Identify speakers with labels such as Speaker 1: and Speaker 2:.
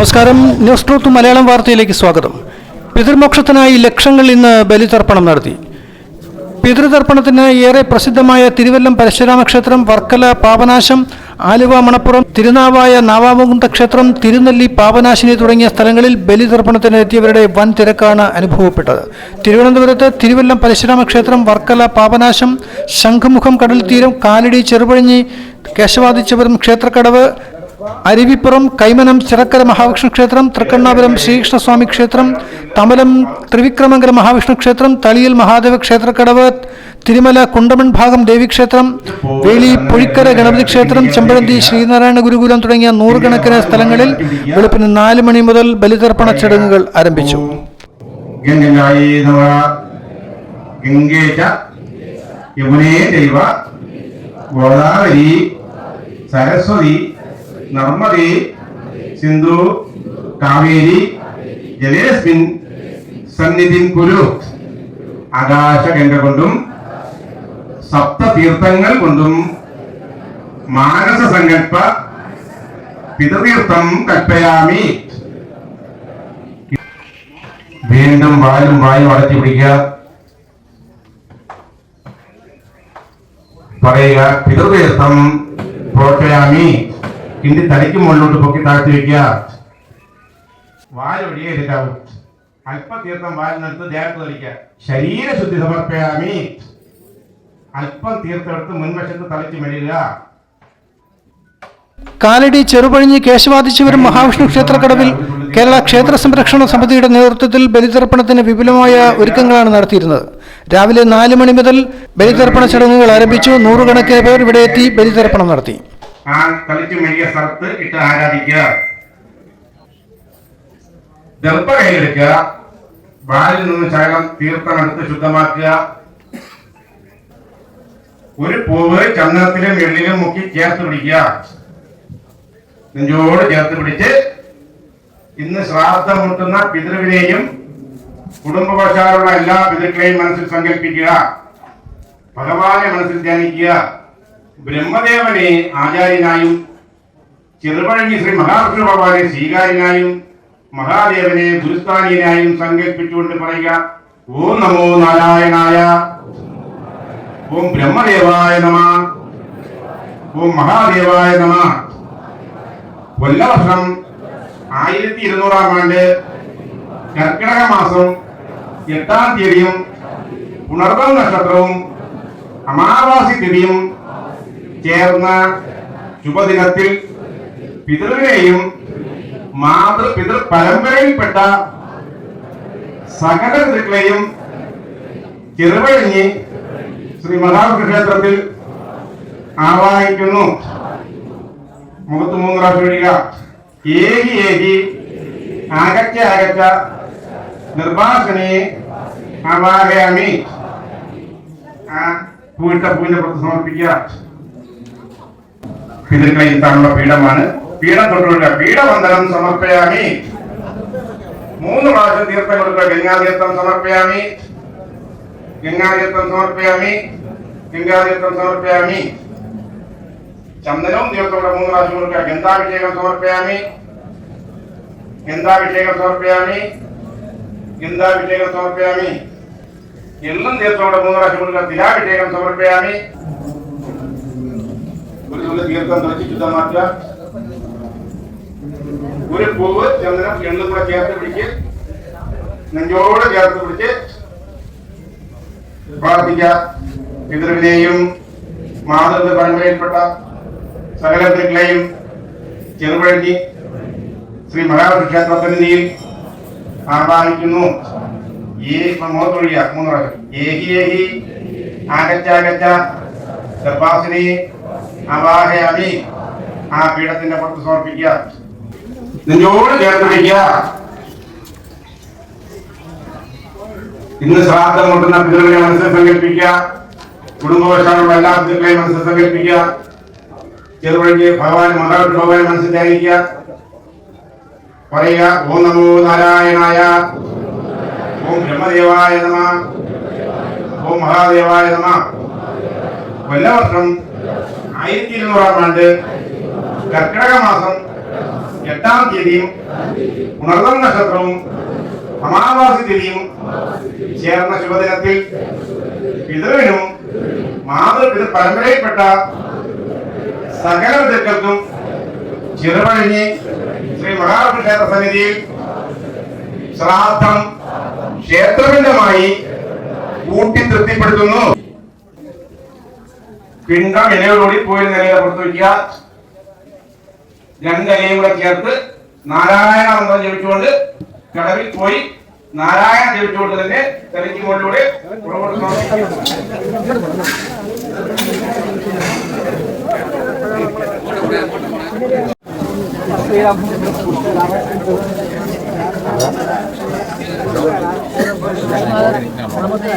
Speaker 1: നമസ്കാരം. News truth Malayalam വാർത്തയിലേക്ക് സ്വാഗതം. പിതൃമോക്ഷത്തിനായി ലക്ഷങ്ങൾ ഇന്ന് ബലിതർപ്പണം നടത്തി. പിതൃതർപ്പണത്തിന് ഏറെ പ്രസിദ്ധമായ തിരുവല്ലം പരശുരാമ ക്ഷേത്രം വർക്കല പാപനാശം ആലുവ മണപ്പുറം തിരുനാവായ നാവാമുകുന്ദ ക്ഷേത്രം തിരുനെല്ലി പാപനാശിനി തുടങ്ങിയ സ്ഥലങ്ങളിൽ ബലിതർപ്പണത്തിന് എത്തിയവരുടെ വൻ തിരക്കാണ് അനുഭവപ്പെട്ടത്. തിരുവനന്തപുരത്ത് തിരുവല്ലം പരശുരാമ ക്ഷേത്രം വർക്കല പാപനാശം ശംഖുമുഖം കടൽ തീരം കാലടി ചെറുപഴഞ്ഞി കേശവാദിച്ചപുരം ക്ഷേത്രക്കടവ് അരുവിപ്പുറം കൈമനം ചിറക്കര മഹാവിഷ്ണു ക്ഷേത്രം തൃക്കണ്ണാപുരം ശ്രീകൃഷ്ണസ്വാമി ക്ഷേത്രം തമലം ത്രിവിക്രമങ്കര മഹാവിഷ്ണു ക്ഷേത്രം തളിയിൽ മഹാദേവ ക്ഷേത്രക്കടവ് തിരുമല കുണ്ടമൺ ഭാഗം ദേവീക്ഷേത്രം വേളി പൊഴിക്കര ഗണപതി ക്ഷേത്രം ചെമ്പഴന്തി ശ്രീനാരായണ ഗുരുകുലം തുടങ്ങിയ നൂറുകണക്കിന് സ്ഥലങ്ങളിൽ വെളുപ്പിന് നാല് മണി മുതൽ ബലിതർപ്പണ ചടങ്ങുകൾ ആരംഭിച്ചു.
Speaker 2: സരസ്വതി. നർമ്മദേ സിന്ധു കാവേരി ജലേസ്മിൻ സന്നിധിൻ കുരു ആകാശഗംഗ കൊണ്ടും സപ്തതീർത്ഥങ്ങൾ കൊണ്ടും മാനസ സങ്കല്പ പിതൃതീർത്ഥം കൽപ്പയാമി. വീണ്ടും വാലും വായും അടച്ചു പിടിക്കുക. പറയുക പിതൃതീർത്ഥം പ്രോക്ഷയാമി കിണ്ടി തലയ്ക്ക് മുകളിലോട്ട് പൊക്കി താഴ്ത്തി വെക്കുക. വാലൊഴിയെ എടുക്കാവൂ അല്പതീർത്ഥം വാലിനടുത്ത് ദേഹത്ത് തളിക്കുക ശരീരശുദ്ധി സമർപ്പയാമി. അല്പം തീർത്തെടുത്ത് മുൻവശത്ത് തളിച്ച് മെഴുകുക
Speaker 1: കാലടി ചെറുപഴിഞ്ഞ് കേശവാദിശിവരം മഹാവിഷ്ണു ക്ഷേത്രക്കടവിൽ കേരള ക്ഷേത്ര സംരക്ഷണ സമിതിയുടെ നേതൃത്വത്തിൽ ബലിതർപ്പണത്തിന് വിപുലമായ ഒരുക്കങ്ങളാണ് നടത്തിയിരുന്നത്. രാവിലെ നാല് മണി മുതൽ ബലിതർപ്പണ ചടങ്ങുകൾ ആരംഭിച്ചു. നൂറുകണക്കിന് പേർ ഇവിടെ എത്തി ബലിതർപ്പണം നടത്തി.
Speaker 2: ആ കളിച്ചു മെഴുകിയ സ്ഥലത്ത് ഇട്ട് ആരാധിക്കുക. ദർഭ കയ്യിലെടുക്കുക വാലിൽ നിന്ന് ശകലം തീർത്ഥം എടുത്ത് ശുദ്ധമാക്കുക. ഒരു പൂവ് ചന്ദനത്തിലും എള്ളിലും മുക്കി ചേർത്ത് പിടിക്കുക. നെഞ്ചോട് ചേർത്ത് പിടിച്ച് ഇന്ന് ശ്രാദ്ധം മുട്ടുന്ന പിതൃവിനെയും കുടുംബവശാലുള്ള എല്ലാ പിതൃക്കളെയും മനസ്സിൽ സങ്കല്പിക്കുക. ഭഗവാനെ മനസ്സിൽ ധ്യാനിക്കുക. ബ്രഹ്മദേവനെ ആചാര്യനായും ചെറുപഴഞ്ഞി ശ്രീ മഹാവിഷ്ണു ഭഗവാനെ സ്വീകാര്യനായും മഹാദേവനെ ഗുരുസ്ഥാനീയനായും സങ്കല്പിച്ചുകൊണ്ട് പറയുക ഓം നമോ നാരായണായ ഓം ബ്രഹ്മദേവായ നമ ഓം മഹാദേവായ നമ. കൊല്ലവർഷം ആയിരത്തി ഇരുന്നൂറാം ആണ്ട് കർക്കിടക മാസം എട്ടാം തീയതിയും പുണർവം നക്ഷത്രവും അമാവാസി തിഥിയും ചേർന്ന ശുഭദിനത്തിൽ പിതൃവിനെയും മാതൃ പിതൃ പരമ്പരയിൽപ്പെട്ട സകല പിതൃക്കളെയും ചെറുപഴിഞ്ഞ് ശ്രീ മഹാവിഷ്ണു ക്ഷേത്രത്തിൽ ആവാഹിക്കുന്നു. മുഖത്ത് മൂന്ന് പ്രാവശ്യം ഒഴിക ഏകി ഏകി അകച്ച അകച്ച നിർവാസനെ ആവാഹയാമി. ആ പൂവിട്ട പൂവിന്റെ പുറത്ത് സമർപ്പിക്കുക. പിതൃക്കളെ ഇരുത്താനുള്ള പീഠമാണ്. പീഠം തൊട്ടുള്ള പീഠമന്ദനം സമർപ്പയാമി. മൂന്ന് പ്രാവശ്യം തീർത്ഥം കൊടുക്കുക. ഗംഗാതീർത്ഥം സമർപ്പയാമി. ഗംഗാതീർത്ഥം സമർപ്പയാമി. ഗംഗാതീർത്ഥം സമർപ്പയാമി. ചന്ദനവും തീർത്ഥം മൂന്ന് പ്രാവശ്യം കൊടുക്കുക. ഗന്ധാഭിഷേകം സമർപ്പയാമി. ഗന്ധാഭിഷേകം സമർപ്പയാമി. ഗന്ധാഭിഷേകം സമർപ്പയാമി. എല്ലാം തീർത്ഥത്തോടെ മൂന്ന് പ്രാവശ്യം കൊടുക്കുക. തിലാഭിഷേകം സമർപ്പയാമി. തുള്ളി തീർത്ഥം ഒരു പൂവ് ചന്ദനം എണ്ണും കൂടെ ചേർത്ത് പിടിച്ച് നെഞ്ചോടെ ചേർത്ത് പിടിച്ച് പ്രാർത്ഥിക്കുക. പിതൃവിനെയും മാതൃ പരമ്പരയിൽപ്പെട്ട സകല പിതൃക്കളെയും ചെറുപഴഞ്ഞി ശ്രീ മഹാവിഷ്ണു ആഹ്വാനിക്കുന്നു ആവാഹിക്കുന്നു ഈ മുഖത്തൊഴിയ മൂന്ന് പ്രാവശ്യം. ഏഹി ഏഹി ആകച്ച ആകച്ച ഗർഭാസിനി അവാഹയാമി ആ പീഠത്തിന്റെ പുറത്ത് സമർപ്പിക്കുക. നിന്നോട് ചേർത്ത് പിടിക്കുക. ഇന്ന് ശ്രാദ്ധം കൊണ്ടുന്ന പിതൃകളെ മനസ്സിൽ സങ്കല്പിക്കുക. കുടുംബവശാലുള്ള എല്ലാ പിതൃകളെയും മനസ്സിൽ സങ്കല്പിക്കുക. ചെറുപഴഞ്ഞ് ഭഗവാൻ മഹാവിഷ്ണു ഭഗവാനെ മനസ്സിൽ ധ്യാനിക്കുക പറയുക ഓം നമോ നാരായണായ ഓം ബ്രഹ്മദേവായ നമ ഓം മഹാദേവായ നമ. കൊല്ലവർഷം ആയിരത്തി ഇരുന്നൂറാം ആണ്ട് കർക്കിടക മാസം എട്ടാം തീയതിയും ഉണർന്ന നക്ഷത്രവും അമാവാസി തിഥിയും ചേർന്ന ശുഭദിനത്തിൽ പിതൃവിനും മാതൃപിത പരമ്പരയിൽപ്പെട്ട സകല പിതൃക്കൾക്കും ചെറുപഴഞ്ഞ് ശ്രീ മഹാവിഷ്ണു ക്ഷേത്ര സമിതിയിൽ ശ്രാദ്ധം ക്ഷേത്രപിണ്ഡമായി കൂട്ടി തൃപ്തിപ്പെടുത്തുന്നു. പിണ്ടം ഇലയോടുകൂടി പോയി നിലയിലെ പുറത്തു വയ്ക്കുക. രണ്ടിലയും കൂടെ ചേർത്ത് നാരായണ മന്ത്രം ജപിച്ചുകൊണ്ട് കടവിൽ പോയി നാരായണ ജപിച്ചുകൊണ്ട് തന്നെ തലയ്ക്ക് മുകളിലൂടെ പുറകോട്ട്
Speaker 3: நமது